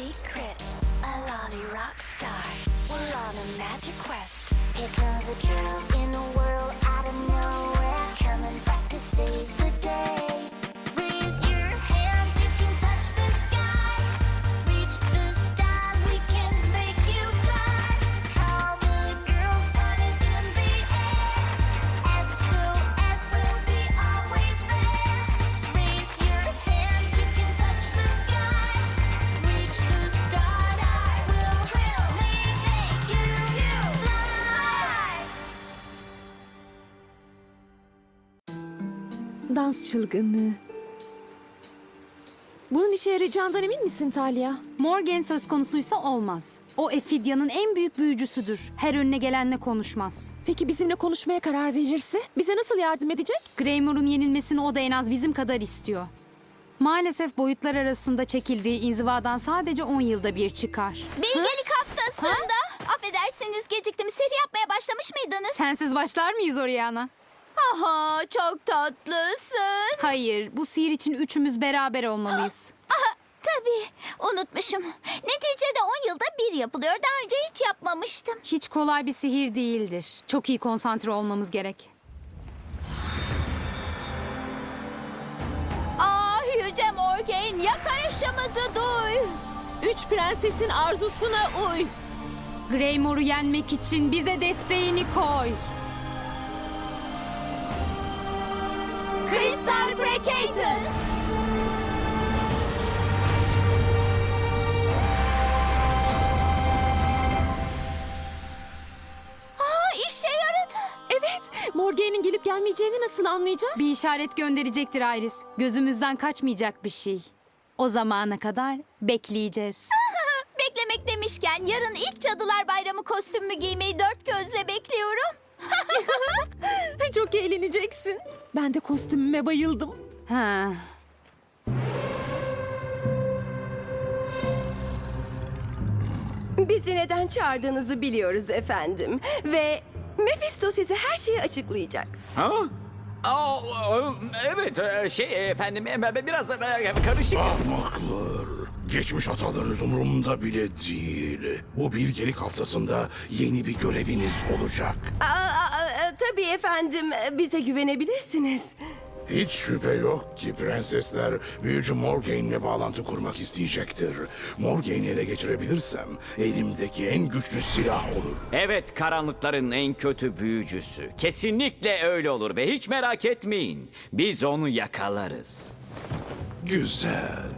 secret. A lolly rock star. We're on a magic quest. Here comes the girls in the world Dans çılgınlığı. Bunun işe yarayacağından emin misin Talia? Morgan söz konusuysa olmaz. O Efidya'nın en büyük büyücüsüdür. Her önüne gelenle konuşmaz. Peki bizimle konuşmaya karar verirse bize nasıl yardım edecek? Greymoor'un yenilmesini o da en az bizim kadar istiyor. Maalesef boyutlar arasında çekildiği inzivadan sadece 10 yılda bir çıkar. Bilgelik haftasında. Affedersiniz geciktim. Seri yapmaya başlamış mıydınız? Sensiz başlar mıyız Oriana? Aha çok tatlısın. Hayır, bu sihir için üçümüz beraber olmalıyız. Aha tabii unutmuşum. Neticede 10 yılda bir yapılıyor. Daha önce hiç yapmamıştım. Hiç kolay bir sihir değildir. Çok iyi konsantre olmamız gerek. Ah Yüce Morgaine yakarışımızı duy. Üç prensesin arzusuna uy. Greymoor'u yenmek için bize desteğini koy. Crystal Precatus. Aa işe yaradı. Evet, Morgane'in gelip gelmeyeceğini nasıl anlayacağız? Bir işaret gönderecektir Iris. Gözümüzden kaçmayacak bir şey. O zamana kadar bekleyeceğiz. Beklemek demişken yarın ilk Cadılar Bayramı kostümümü giymeyi dört gözle bekliyorum. Çok eğleneceksin. Ben de kostümüme bayıldım. Ha. Bizi neden çağırdığınızı biliyoruz efendim. Ve Mephisto size her şeyi açıklayacak. Ha? Aa, evet e, şey efendim e, ben biraz e, karışık. Ahmaklar. Geçmiş hatalarınız umurumda bile değil. Bu bilgelik haftasında yeni bir göreviniz olacak. Aa, aa, aa, tabii efendim bize güvenebilirsiniz. Hiç şüphe yok ki prensesler büyücü Morgaine'le bağlantı kurmak isteyecektir. Morgaine'i ele geçirebilirsem elimdeki en güçlü silah olur. Evet karanlıkların en kötü büyücüsü. Kesinlikle öyle olur ve hiç merak etmeyin. Biz onu yakalarız. Güzel.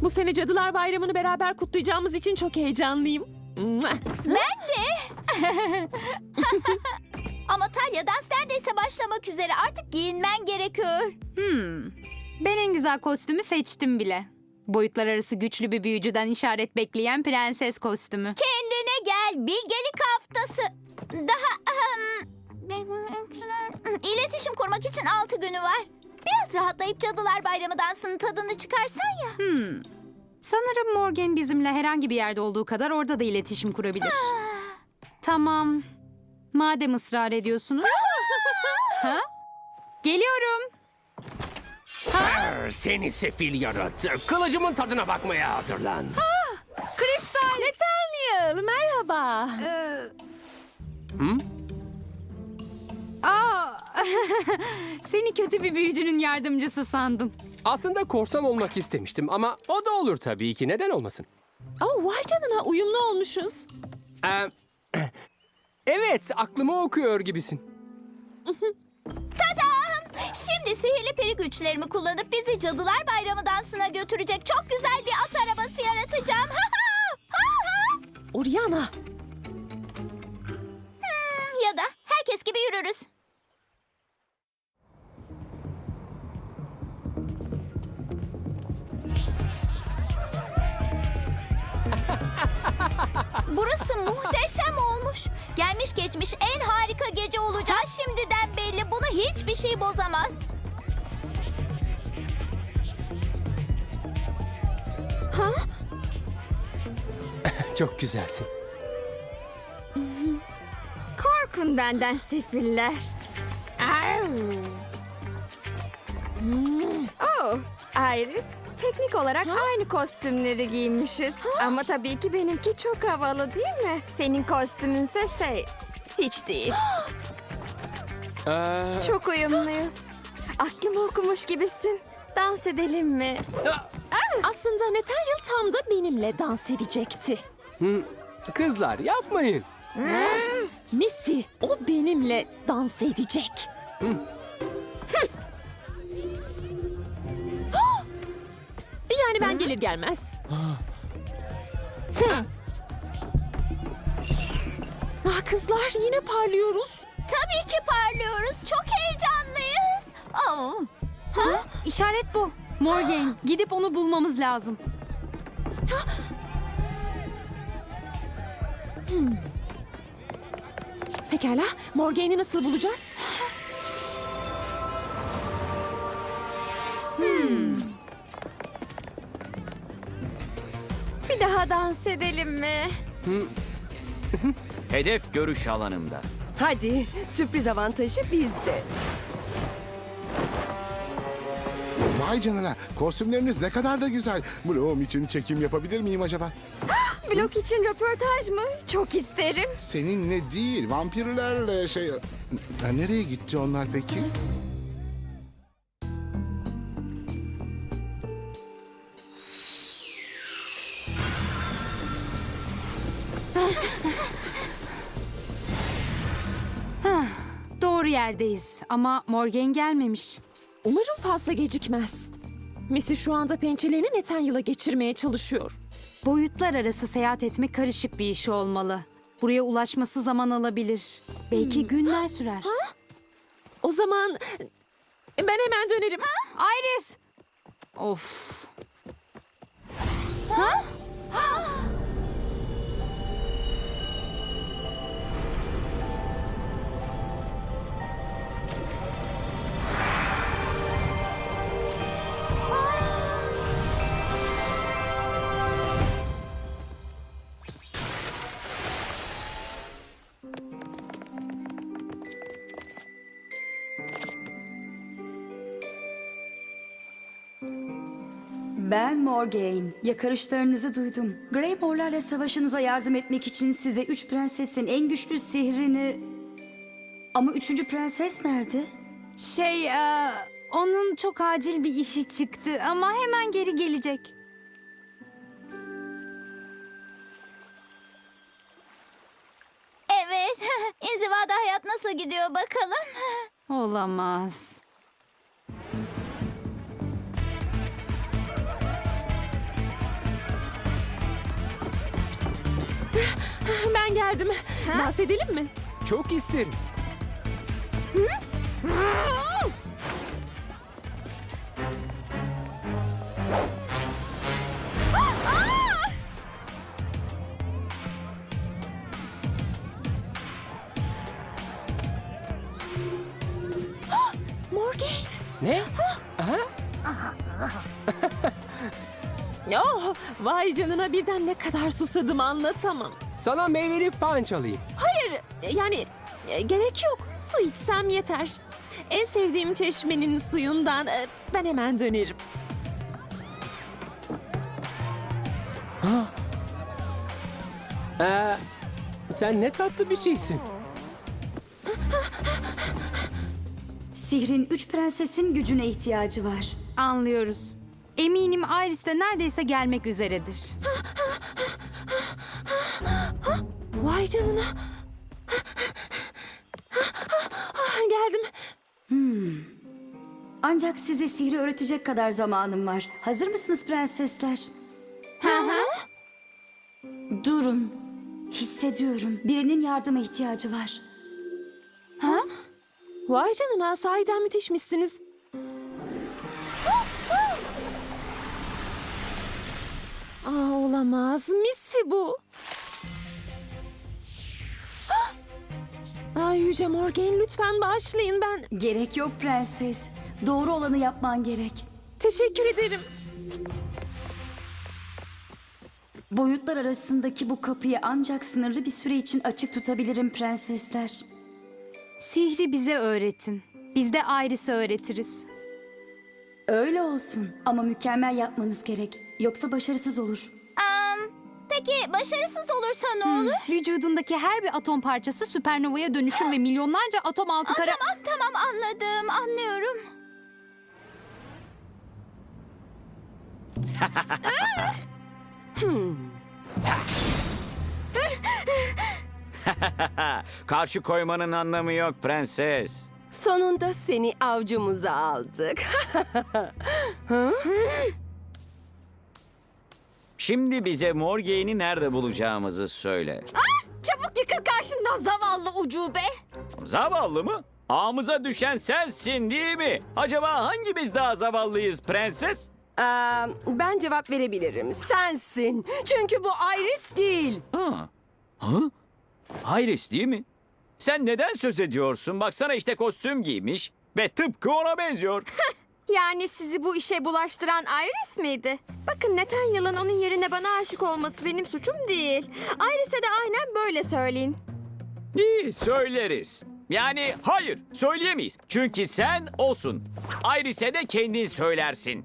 Bu sene Cadılar Bayramı'nı beraber kutlayacağımız için çok heyecanlıyım. Mua! Ama Talya dans neredeyse başlamak üzere. Artık giyinmen gerekiyor. Ben en güzel kostümü seçtim bile. Boyutlar arası güçlü bir büyücüden işaret bekleyen prenses kostümü. Kendine gel. Bilgelik haftası. Daha... ahem, İletişim kurmak için altı günü var. Biraz rahatlayıp Cadılar Bayramı dansının tadını çıkarsan ya. Sanırım Morgan bizimle herhangi bir yerde olduğu kadar orada da iletişim kurabilir. tamam. Madem ısrar ediyorsunuz. ha? Geliyorum. Arr, Seni sefil yaratık. Kılıcımın tadına bakmaya hazırlan. Kristal! Nathaniel, merhaba. Aa! Seni kötü bir büyücünün yardımcısı sandım. Aslında korsan olmak istemiştim ama o da olur tabii ki. Neden olmasın? Oh, vay canına uyumlu olmuşuz. Ee, evet, aklımı okuyor gibisin. Şimdi sihirli peri güçlerimi kullanıp bizi Cadılar Bayramı dansına götürecek çok güzel bir at arabası yaratacağım. Ha ha! Ha ha! Oriana, Hmm, Ya da herkes gibi yürürüz. Burası muhteşem olmuş. Gelmiş geçmiş en harika gece olacak şimdiden belli. Bunu hiçbir şey bozamaz. Çok güzelsin. Korkun benden sefiller. Oh, Iris, teknik olarak aynı kostümleri giymişiz. Ama tabii ki benimki çok havalı değil mi? Senin kostümünse şey, hiç değil. Ee, Çok uyumluyuz. Aklımı okumuş gibisin. Dans edelim mi? Aslında Nathaniel tam da benimle dans edecekti. kızlar yapmayın. Missy, o benimle dans edecek. Yani ben gelir gelmez. Hı. Ah kızlar yine parlıyoruz. Tabii ki parlıyoruz. Çok heyecanlıyız. Oh. İşaret bu. Morgan, gidip onu bulmamız lazım. Pekala, Morgane'i nasıl bulacağız? Dans edelim mi? Hedef görüş alanımda. Hadi sürpriz avantajı bizde. Vay canına kostümleriniz ne kadar da güzel. Bloom için çekim yapabilir miyim acaba? Vlog için röportaj mı? Çok isterim. Seninle değil vampirlerle şey... Ha, nereye gitti onlar peki? Yerdeyiz ama Morgan gelmemiş. Umarım fazla gecikmez. Missy şu anda pençelerini Nathaniel'a geçirmeye çalışıyor. Boyutlar arası seyahat etmek karışık bir iş olmalı. Buraya ulaşması zaman alabilir. Belki günler sürer. O zaman ben hemen dönerim. Iris! Of. Ben Morgaine. Yakarışlarınızı duydum. Greymore'larla savaşınıza yardım etmek için size üç prensesin en güçlü sihrini... Ama üçüncü prenses nerede? Şey, e, onun çok acil bir işi çıktı ama hemen geri gelecek. Evet. İnzivada hayat nasıl gidiyor bakalım? Olamaz. Ben geldim. Dans edelim mi? Çok isterim. Morgan. Ne? Oh, vay canına birden ne kadar susadım anlatamam. Sana meyveli punch alayım. Hayır, yani e, gerek yok. Su içsem yeter. En sevdiğim çeşmenin suyundan e, ben hemen dönerim. Ee, sen ne tatlı bir şeysin. Sihrin üç prensesin gücüne ihtiyacı var. Anlıyoruz. Eminim Iris de neredeyse gelmek üzeredir. Vay canına. Geldim. Ancak size sihri öğretecek kadar zamanım var. Hazır mısınız prensesler? Durun. Hissediyorum. Birinin yardıma ihtiyacı var. Vay canına sahiden müthişmişsiniz. Aa, olamaz. Missy bu. Yüce Morgan lütfen bağışlayın ben. Gerek yok prenses. Doğru olanı yapman gerek. Teşekkür ederim. Boyutlar arasındaki bu kapıyı ancak sınırlı bir süre için açık tutabilirim prensesler. Sihri bize öğretin. Biz de Iris'e öğretiriz. Öyle olsun ama mükemmel yapmanız gerek. Yoksa başarısız olur. Peki başarısız olursa ne olur? Vücudundaki her bir atom parçası süpernovaya dönüşür ve milyonlarca atom altı Aa, kara... tamam tamam anladım anlıyorum. Karşı koymanın anlamı yok prenses. Sonunda seni avcumuza aldık. Şimdi bize Morgaine'i nerede bulacağımızı söyle. Çabuk yıkıl karşımdan zavallı ucube. Zavallı mı? Ağımıza düşen sensin değil mi? Acaba hangimiz daha zavallıyız prenses? Aa, ben cevap verebilirim. Sensin. Çünkü bu Iris değil. Ha. Ha? Iris değil mi? Sen neden söz ediyorsun? Baksana işte kostüm giymiş ve tıpkı ona benziyor. Yani sizi bu işe bulaştıran Iris miydi? Bakın Nathaniel'ın onun yerine bana aşık olması benim suçum değil. Iris'e de aynen böyle söyleyin. İyi söyleriz. Yani hayır söyleyemeyiz. Çünkü sen olsun. Iris'e de kendin söylersin.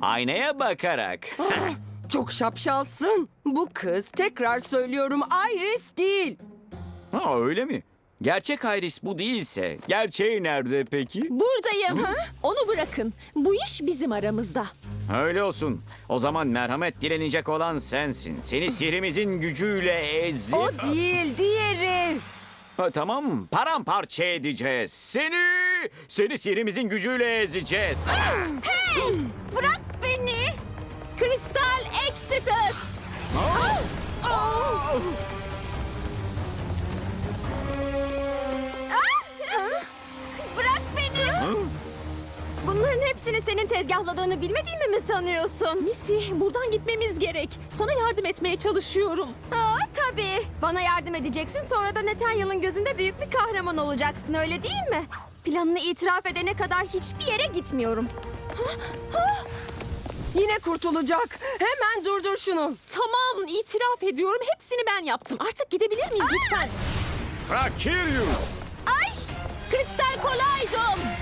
Aynaya bakarak. Çok şapşalsın. Bu kız tekrar söylüyorum Iris değil. ha öyle mi? Gerçek Iris bu değilse gerçeği nerede peki? Buradayım. Onu bırakın. Bu iş bizim aramızda. Öyle olsun. O zaman merhamet dilenecek olan sensin. Seni sihrimizin gücüyle ezip... O değil, diğeri. Ha, tamam, paramparça edeceğiz. Seni, seni sihrimizin gücüyle ezeceğiz. Bırak beni. Kristal Exitus. Bırak hepsini senin tezgahladığını bilmediğimi mi sanıyorsun? Missy buradan gitmemiz gerek. Sana yardım etmeye çalışıyorum. Aa, tabii. Bana yardım edeceksin sonra da Nathaniel'ın gözünde büyük bir kahraman olacaksın öyle değil mi? Planını itiraf edene kadar hiçbir yere gitmiyorum. Yine kurtulacak. Hemen durdur şunu. Tamam itiraf ediyorum. Hepsini ben yaptım. Artık gidebilir miyiz lütfen? Rakirius. Ay! Kristal Kolaydom.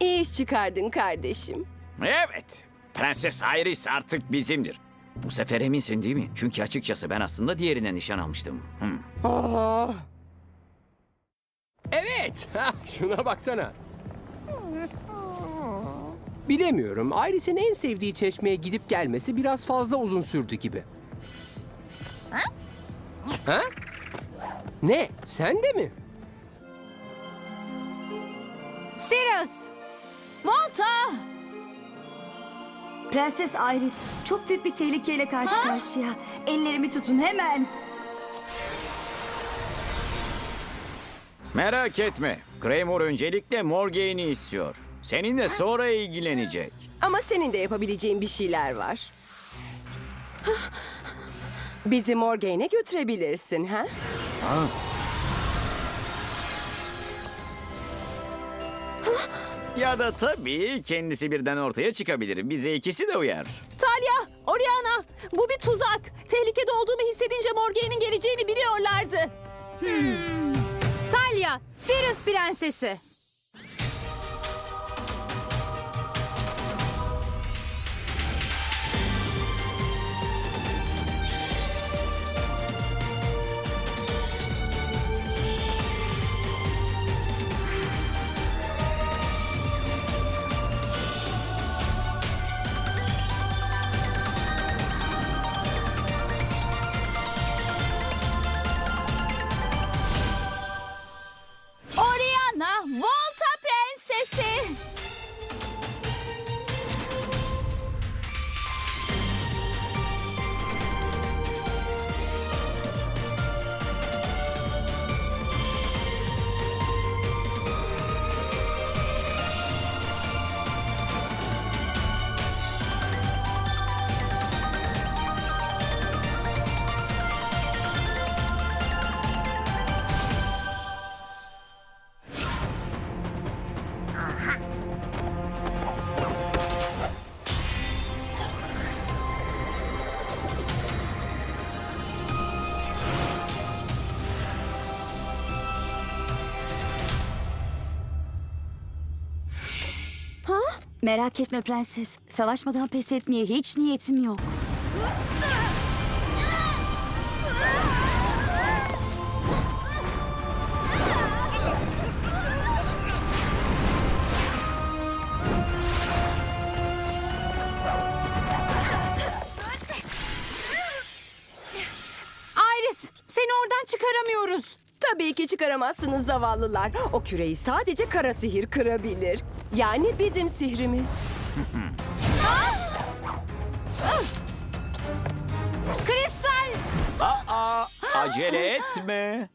İyi iş çıkardın kardeşim. Evet, Prenses Iris artık bizimdir. Bu sefer eminsin değil mi? Çünkü açıkçası ben aslında diğerine nişan almıştım. Hmm. Aa, Evet. Şuna baksana. Bilemiyorum. Iris'in en sevdiği çeşmeye gidip gelmesi biraz fazla uzun sürdü gibi. Ha? Ne? Sen de mi? Sirius! Volta! Prenses Iris çok büyük bir tehlikeyle karşı karşıya. Ellerimi tutun hemen. Merak etme. Claymore öncelikle Morgaine'i istiyor. Seninle sonra ilgilenecek. ama senin de yapabileceğin bir şeyler var. Bizi Morgaine'e götürebilirsin ha? Ya da tabii kendisi birden ortaya çıkabilir. Bize ikisi de uyar. Talia, Oriana. Bu bir tuzak. Tehlikede olduğumu hissedince Morgaine'in geleceğini biliyorlardı. Talia, Sirius prensesi. Merak etme prenses. Savaşmadan pes etmeye hiç niyetim yok. Iris, seni oradan çıkaramıyoruz. Tabii ki çıkaramazsınız zavallılar. O küreyi sadece kara sihir kırabilir. Yani bizim sihrimiz. Kristal! Aa, acele etme.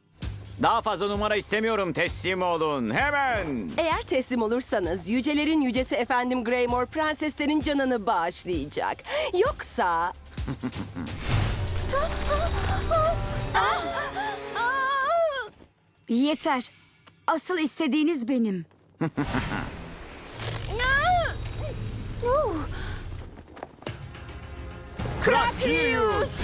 Daha fazla numara istemiyorum teslim olun hemen. Eğer teslim olursanız yücelerin yücesi efendim Greymore prenseslerin canını bağışlayacak. Yoksa... Yeter. Asıl istediğiniz benim. Krakius.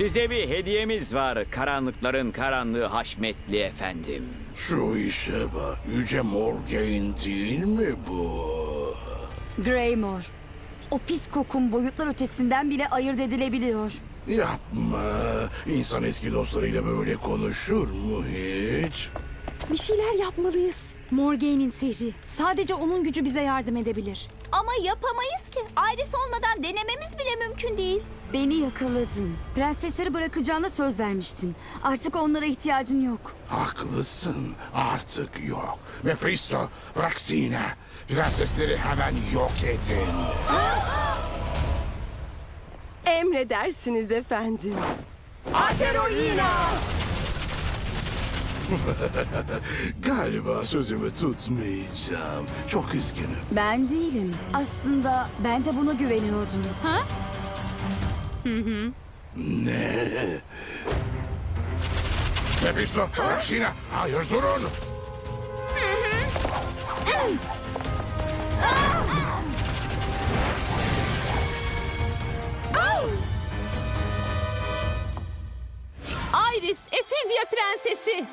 Size bir hediyemiz var. Karanlıkların karanlığı haşmetli efendim. Şu işe bak. Yüce Morgaine değil mi bu? Greymore. O pis kokun boyutlar ötesinden bile ayırt edilebiliyor. Yapma. İnsan eski dostlarıyla böyle konuşur mu hiç? Bir şeyler yapmalıyız. Morgaine'in sihri. Sadece onun gücü bize yardım edebilir. Ama yapamayız ki. Iris olmadan denememiz bile mümkün değil. Beni yakaladın. Prensesleri bırakacağına söz vermiştin. Artık onlara ihtiyacın yok. Haklısın. Artık yok. Mephisto, Praxina. Prensesleri hemen yok edin. Emredersiniz efendim. Galiba sözümü tutmayacağım. Çok üzgünüm. Ben değilim. Aslında ben de buna güveniyordum. Ne? Mephisto, Praxina. Hayır durun. Iris, Efidia prensesi.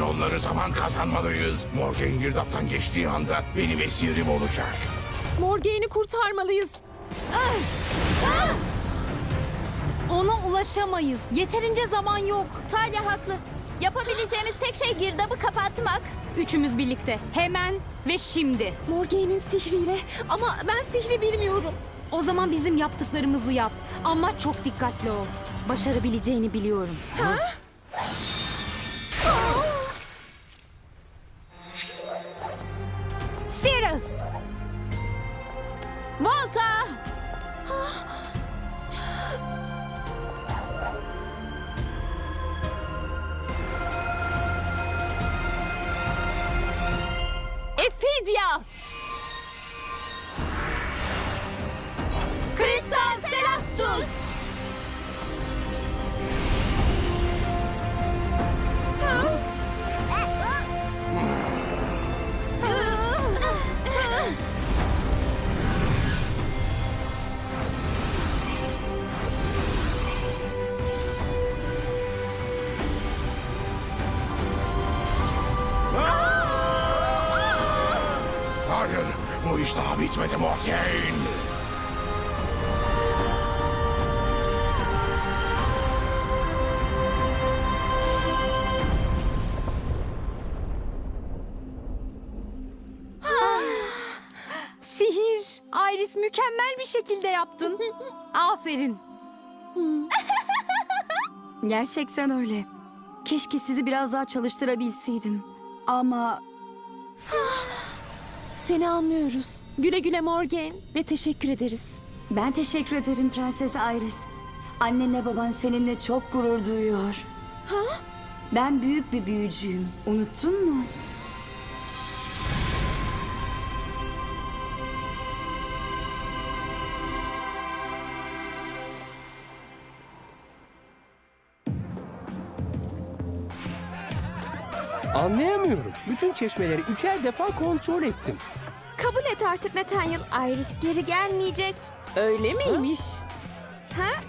Oyalayın onları zaman kazanmalıyız. Morgaine girdaptan geçtiği anda benim esirim olacak. Morgaine'i kurtarmalıyız. Ona ulaşamayız. Yeterince zaman yok. Talya haklı. Yapabileceğimiz tek şey girdabı kapatmak. Üçümüz birlikte. Hemen ve şimdi. Morgaine'in sihriyle ama ben sihri bilmiyorum. O zaman bizim yaptıklarımızı yap. Ama çok dikkatli ol. Başarabileceğini biliyorum. Sirius! iş daha bitmedi Morgaine. Ah, sihir. Iris mükemmel bir şekilde yaptın. Aferin. Gerçekten öyle. Keşke sizi biraz daha çalıştırabilseydim. Ama seni anlıyoruz. Güle güle Morgan ve teşekkür ederiz. ben teşekkür ederim Prenses Iris. Annenle baban seninle çok gurur duyuyor. Ha? Ben büyük bir büyücüyüm. Unuttun mu? Anlayamıyorum. Bütün çeşmeleri üçer defa kontrol ettim. Kabul et artık Nathaniel. Iris geri gelmeyecek. Öyle miymiş? Ha?